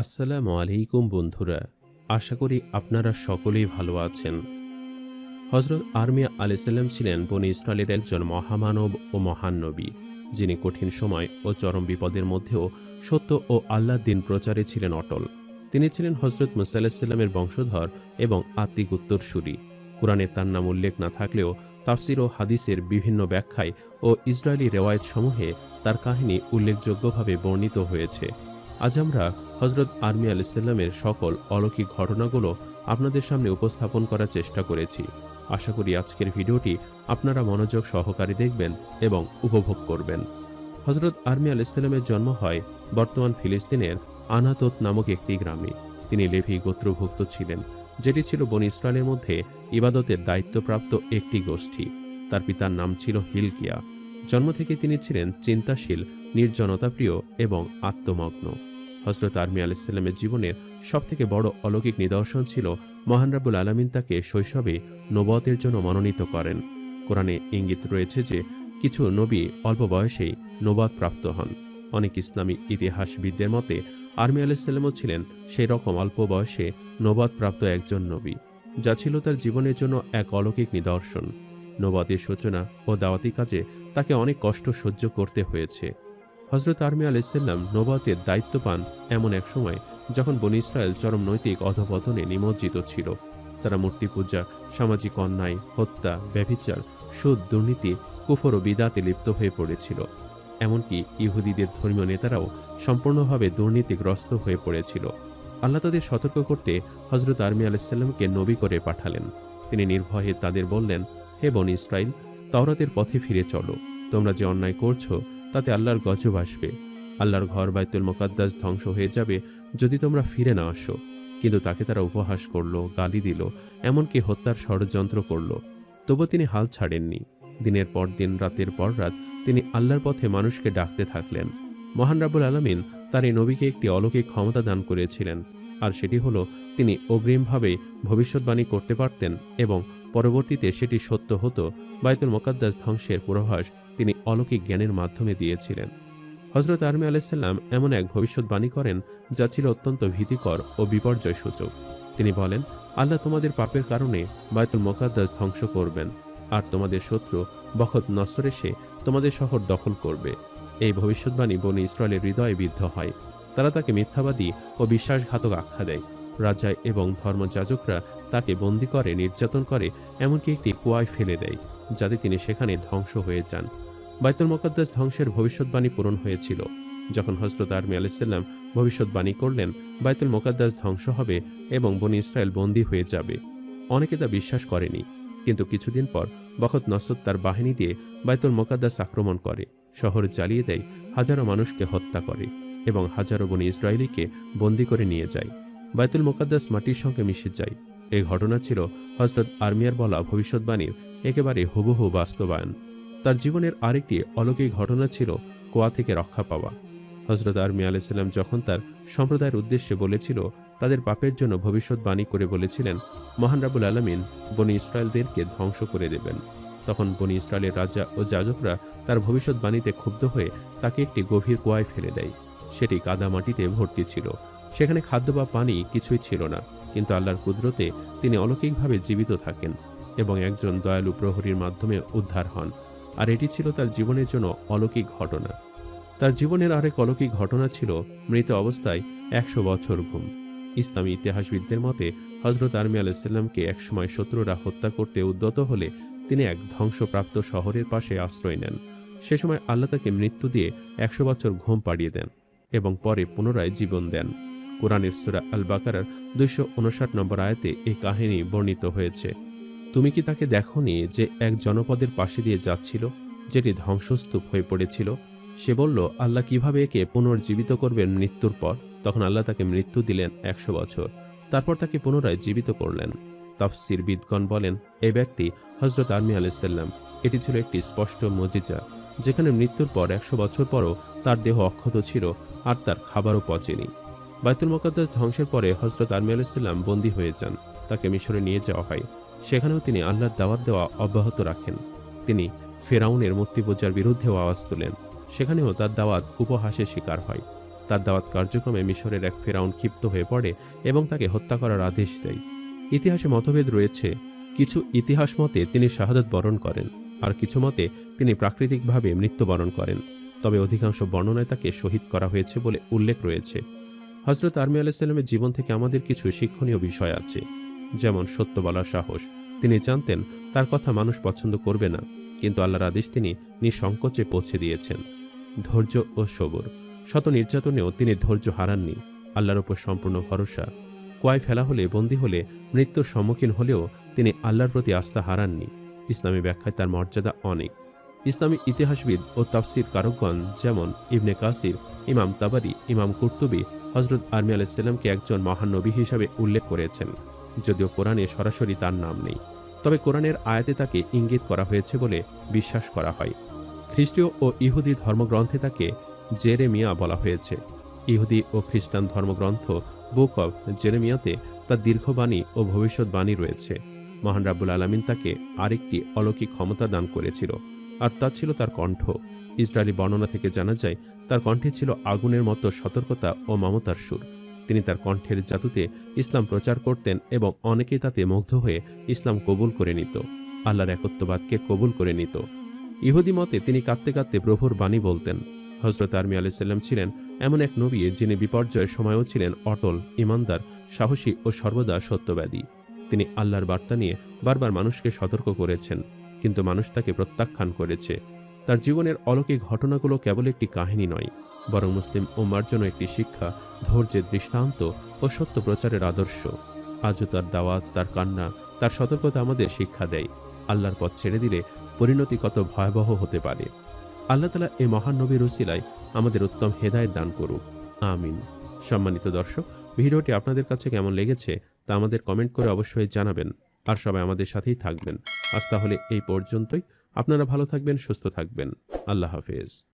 আসসালামু আলাইকুম বন্ধুরা, আশা করি আপনারা সকলেই ভালো আছেন। হজরত আর্মিয়া আলাইসাল্লাম ছিলেন বনি ইসরায়েলের একজন মহামানব ও মহান নবী, যিনি কঠিন সময় ও চরম বিপদের মধ্যেও সত্য ও আল্লাহ দিন প্রচারে ছিলেন অটল। তিনি ছিলেন হজরত মুসাল্লাহামের বংশধর এবং আত্মিক উত্তরসূরি। কোরআনে তার নাম উল্লেখ না থাকলেও তাফসির ও হাদিসের বিভিন্ন ব্যাখ্যায় ও ইসরায়েলি রেওয়ায়ত সমূহে তার কাহিনী উল্লেখযোগ্যভাবে বর্ণিত হয়েছে। আজ আমরা হজরত আর্মি আলাইসাল্লামের সকল অলৌকিক ঘটনাগুলো আপনাদের সামনে উপস্থাপন করার চেষ্টা করেছি। আশা করি আজকের ভিডিওটি আপনারা মনোযোগ সহকারে দেখবেন এবং উপভোগ করবেন। হজরত আর্মি আলাইসাল্লামের জন্ম হয় বর্তমান ফিলিস্তিনের আনাতোত নামক একটি গ্রামে। তিনি লেভি গোত্রভুক্ত ছিলেন, যেটি ছিল বন ইসরায়েলের মধ্যে ইবাদতের দায়িত্বপ্রাপ্ত একটি গোষ্ঠী। তার পিতার নাম ছিল হিলকিয়া। জন্ম থেকে তিনি ছিলেন চিন্তাশীল, নির্জনতাপ্রিয় এবং আত্মমগ্ন। হজরত আর্মি আলাইসাল্লামের জীবনের সবথেকে বড় অলৌকিক নিদর্শন ছিল মহান রাবুল আলমিন তাকে শৈশবে নবতের জন্য মনোনীত করেন। কোরআনে ইঙ্গিত রয়েছে যে, কিছু নবী অল্প বয়সেই নবাদ প্রাপ্ত হন। অনেক ইসলামী ইতিহাসবিদদের মতে, আর্মি আলাইসাল্লামও ছিলেন সেই রকম অল্প বয়সে নবাদ প্রাপ্ত একজন নবী, যা ছিল তার জীবনের জন্য এক অলৌকিক নিদর্শন। নবাদের সূচনা ও দাওয়াতি কাজে তাকে অনেক কষ্ট সহ্য করতে হয়েছে। হজরত আর্মি আলাইসাল্লাম নবাতের দায়িত্ব পান এমন এক সময় যখন বনি ইসরায়েল চরম নৈতিক অধপতনে নিমজ্জিত ছিল। তারা মূর্তি পূজা, সামাজিক অন্যায়, হত্যা, ব্যভিচার সুদ দুর্নীতি, কুফর ও বিদাতে লিপ্ত হয়ে পড়েছিল। এমনকি ইহুদিদের ধর্মীয় নেতারাও সম্পূর্ণভাবে দুর্নীতিগ্রস্ত হয়ে পড়েছিল। আল্লাহ তাদের সতর্ক করতে হজরত আর্মি আলাইসাল্লামকে নবী করে পাঠালেন। তিনি নির্ভয়ে তাদের বললেন, হে বন ইসরায়েল, তাওরাতের পথে ফিরে চলো। তোমরা যে অন্যায় করছ তাতে আল্লাহর গজব আসবে। আল্লাহর ঘর বাইতুল মোকাদ্দাস ধ্বংস হয়ে যাবে যদি তোমরা ফিরে না আসো। কিন্তু তাকে তারা উপহাস করল, গালি দিল, এমনকি হত্যার ষড়যন্ত্র করল। তবু তিনি হাল ছাড়েননি। দিনের পর দিন, রাতের পর রাত তিনি আল্লাহর পথে মানুষকে ডাকতে থাকলেন। মহান রাবুল আলমিন তার এই নবীকে একটি অলৌকিক ক্ষমতা দান করেছিলেন। আর সেটি হলো, তিনি অগ্রিমভাবে ভবিষ্যৎবাণী করতে পারতেন এবং পরবর্তীতে সেটি সত্য হতো, বাইতুল মোকাদ্দাস ধ্বংসের পূর্বাভাস তিনি অলৌকিক জ্ঞানের মাধ্যমে দিয়েছিলেন। হজরত আর্মি আলাইসাল্লাম এমন এক ভবিষ্যৎবাণী করেন, যা ছিল অত্যন্ত ভীতিকর ও বিপর্যয় সূচক তিনি বলেন, আল্লাহ তোমাদের পাপের কারণে বায়তুল মোকাদ্দাস ধ্বংস করবেন, আর তোমাদের শত্রু বখত নসর এসে তোমাদের শহর দখল করবে। এই ভবিষ্যৎবাণী বনি ইসরায়েলের হৃদয়ে বিদ্ধ হয়। তারা তাকে মিথ্যাবাদী ও বিশ্বাসঘাতক আখ্যা দেয়। রাজা এবং ধর্মযাজকরা তাকে বন্দী করে, নির্যাতন করে, এমনকি একটি কুয়ায় ফেলে দেয়, যাতে তিনি সেখানে ধ্বংস হয়ে যান। বাইতুল মোকাদ্দাস ধ্বংসের ভবিষ্যৎবাণী পূরণ হয়েছিল। যখন হজরত আর্মি আলাইসাল্লাম ভবিষ্যৎবাণী করলেন, বাইতুল মোকাদ্দাস ধ্বংস হবে এবং বনি ইসরায়েল বন্দী হয়ে যাবে। অনেকে তা বিশ্বাস করেনি, কিন্তু কিছুদিন পর বখত নসর তার বাহিনী দিয়ে বাইতুল মোকাদ্দাস আক্রমণ করে, শহর জ্বালিয়ে দেয়, হাজারো মানুষকে হত্যা করে এবং হাজারো বনি ইসরায়েলিকে বন্দি করে নিয়ে যায়। বাইতুল মোকাদ্দাস মাটির সঙ্গে মিশে যায়। এই ঘটনা ছিল হজরত আর্মিয়ার বলা ভবিষ্যৎবাণীর একেবারে হুবহু বাস্তবায়ন। তার জীবনের আরেকটি অলৌকিক ঘটনা ছিল কোয়া থেকে রক্ষা পাওয়া। হজরত আর্মি আলাইসাল্লাম যখন তার সম্প্রদায়ের উদ্দেশ্যে বলেছিল, তাদের পাপের জন্য ভবিষ্যৎবাণী করে বলেছিলেন, মহান রাবুল আলমিন বনি ইসরায়েলদেরকে ধ্বংস করে দেবেন। তখন বনি ইসরায়েলের রাজা ও যাজকরা তার ভবিষ্যৎবাণীতে ক্ষুব্ধ হয়ে তাকে একটি গভীর কুয়ায় ফেলে দেয়। সেটি কাদা মাটিতে ভর্তি ছিল। সেখানে খাদ্য বা পানি কিছুই ছিল না, কিন্তু আল্লাহর কুদরতে তিনি অলৌকিকভাবে জীবিত থাকেন এবং একজন দয়ালু প্রহরীর মাধ্যমে উদ্ধার হন। আর এটি ছিল তার জীবনের জন্য অলৌকিক ঘটনা। তার জীবনের আরেক অলৌকিক ঘটনা ছিল মৃত অবস্থায় একশো বছর ঘুম। ইসলামী ইতিহাসবিদদের মতে হজরত আর্মি আলাইসাল্লামকে একসময় শত্রুরা হত্যা করতে উদ্যত হলে তিনি এক ধ্বংসপ্রাপ্ত শহরের পাশে আশ্রয় নেন। সে সময় আল্লাহ তাকে মৃত্যু দিয়ে একশো বছর ঘুম পাড়িয়ে দেন এবং পরে পুনরায় জীবন দেন। কোরআনের সুরা আল বাকারার দুইশো উনষাট নম্বর আয়াতে এই কাহিনী বর্ণিত হয়েছে। তুমি কি তাকে দেখনি যে এক জনপদের পাশে দিয়ে যাচ্ছিল, যেটি ধ্বংসস্তূপ হয়ে পড়েছিল? সে বলল, আল্লাহ কীভাবে একে পুনর্জীবিত করবেন মৃত্যুর পর? তখন আল্লাহ তাকে মৃত্যু দিলেন একশো বছর। তারপর তাকে পুনরায় জীবিত করলেন। তফসির বিদগণ বলেন, এ ব্যক্তি হজরত আর্মি আলাইসাল্লাম এটি ছিল একটি স্পষ্ট মজিজা, যেখানে মৃত্যুর পর একশো বছর পরও তার দেহ অক্ষত ছিল আর তার খাবারও পচেনি। বাইতুল মোকাদ্দাস ধ্বংসের পরে হজরত আর্মি আলাইসাল্লাম বন্দী হয়ে যান। তাকে মিশরে নিয়ে যাওয়া হয়। সেখানেও তিনি আল্লাহর দাওয়াত দেওয়া অব্যাহত রাখেন। তিনি ফেরাউনের মূর্তি পূজার বিরুদ্ধেও আওয়াজ তোলেন। সেখানেও তার দাওয়াত উপহাসের শিকার হয়। তার দাওয়াত কার্যক্রমে মিশরের এক ফেরাউন ক্ষিপ্ত হয়ে পড়ে এবং তাকে হত্যা করার আদেশ দেয়। ইতিহাসে মতভেদ রয়েছে। কিছু ইতিহাস মতে তিনি শাহাদত বরণ করেন, আর কিছু মতে তিনি প্রাকৃতিকভাবে মৃত্যুবরণ করেন। তবে অধিকাংশ বর্ণনায় তাকে শহীদ করা হয়েছে বলে উল্লেখ রয়েছে। হজরত আর্মি আলাইসাল্লামের জীবন থেকে আমাদের কিছু শিক্ষণীয় বিষয় আছে। যেমন সত্য বলার সাহস। তিনি জানতেন, তার কথা মানুষ পছন্দ করবে না, কিন্তু আল্লাহর আদেশ তিনি নিঃসংকোচে পৌঁছে দিয়েছেন। ধৈর্য ও সবর। শত নির্যাতনেও তিনি ধৈর্য হারাননি। আল্লাহর উপর সম্পূর্ণ ভরসা। কোয়ায় ফেলা হলে, বন্দী হলে, মৃত্যুর সম্মুখীন হলেও তিনি আল্লাহর প্রতি আস্থা হারাননি। ইসলামী ব্যাখ্যায় তার মর্যাদা অনেক। ইসলামী ইতিহাসবিদ ও তাফসির কারকগণ যেমন ইবনে কাসির, ইমাম তাবারি, ইমাম কুর্তুবি হজরত আর্মি আলাইসাল্লামকে একজন মহান নবী হিসাবে উল্লেখ করেছেন। যদিও কোরআনে সরাসরি তার নাম নেই। তবে কোরআনের আয়াতে তাকে ইঙ্গিত করা হয়েছে বলে বিশ্বাস করা হয়। খ্রিস্টীয় ও ইহুদি ধর্মগ্রন্থে তাকে জেরেমিয়া বলা হয়েছে। ইহুদি ও খ্রিস্টান ধর্মগ্রন্থ বুক অব জেরেমিয়াতে তার দীর্ঘবাণী ও ভবিষ্যৎবাণী রয়েছে। মহান রাব্বুল আলমিন তাকে আরেকটি অলৌকিক ক্ষমতা দান করেছিল, আর তা ছিল তার কণ্ঠ। ইসরায়েলি বর্ণনা থেকে জানা যায়, তার কণ্ঠে ছিল আগুনের মতো সতর্কতা ও মমতার সুর। তিনি তার কণ্ঠের জাদুতে ইসলাম প্রচার করতেন এবং অনেকে তাতে মুগ্ধ হয়ে ইসলাম কবুল করে নিত, আল্লাহর একত্ববাদকে কবুল করে নিত। ইহুদি মতে তিনি কাঁদতে কাঁদতে প্রভুর বাণী বলতেন। হজরত আর্মি আলাইসাল্লাম ছিলেন এমন এক নবী যিনি বিপর্যয়ের সময়ও ছিলেন অটল, ইমানদার, সাহসী ও সর্বদা সত্যবাদী। তিনি আল্লাহর বার্তা নিয়ে বারবার মানুষকে সতর্ক করেছেন, কিন্তু মানুষ তাকে প্রত্যাখ্যান করেছে। তার জীবনের অলৌকিক ঘটনাগুলো কেবল একটি কাহিনী নয় বরং মুসলিম উম্মার জন্য একটি শিক্ষা, ধৈর্যের দৃষ্টান্ত ও সত্য প্রচারের আদর্শ। আজও তার দাওয়াত, তার কান্না, তার সতর্কতা আমাদের শিক্ষা দেয়। আল্লাহর পথ ছেড়ে দিলে পরিণতি কত ভয়াবহ হতে পারে। আল্লাহ তালা এই মহান নবীর উসিলায় আমাদের উত্তম হেদায়ত দান করুক। আমিন। সম্মানিত দর্শক, ভিডিওটি আপনাদের কাছে কেমন লেগেছে তা আমাদের কমেন্ট করে অবশ্যই জানাবেন। আর সবাই আমাদের সাথেই থাকবেন। আজ তাহলে এই পর্যন্তই। আপনারা ভালো থাকবেন, সুস্থ থাকবেন। আল্লাহ হাফেজ।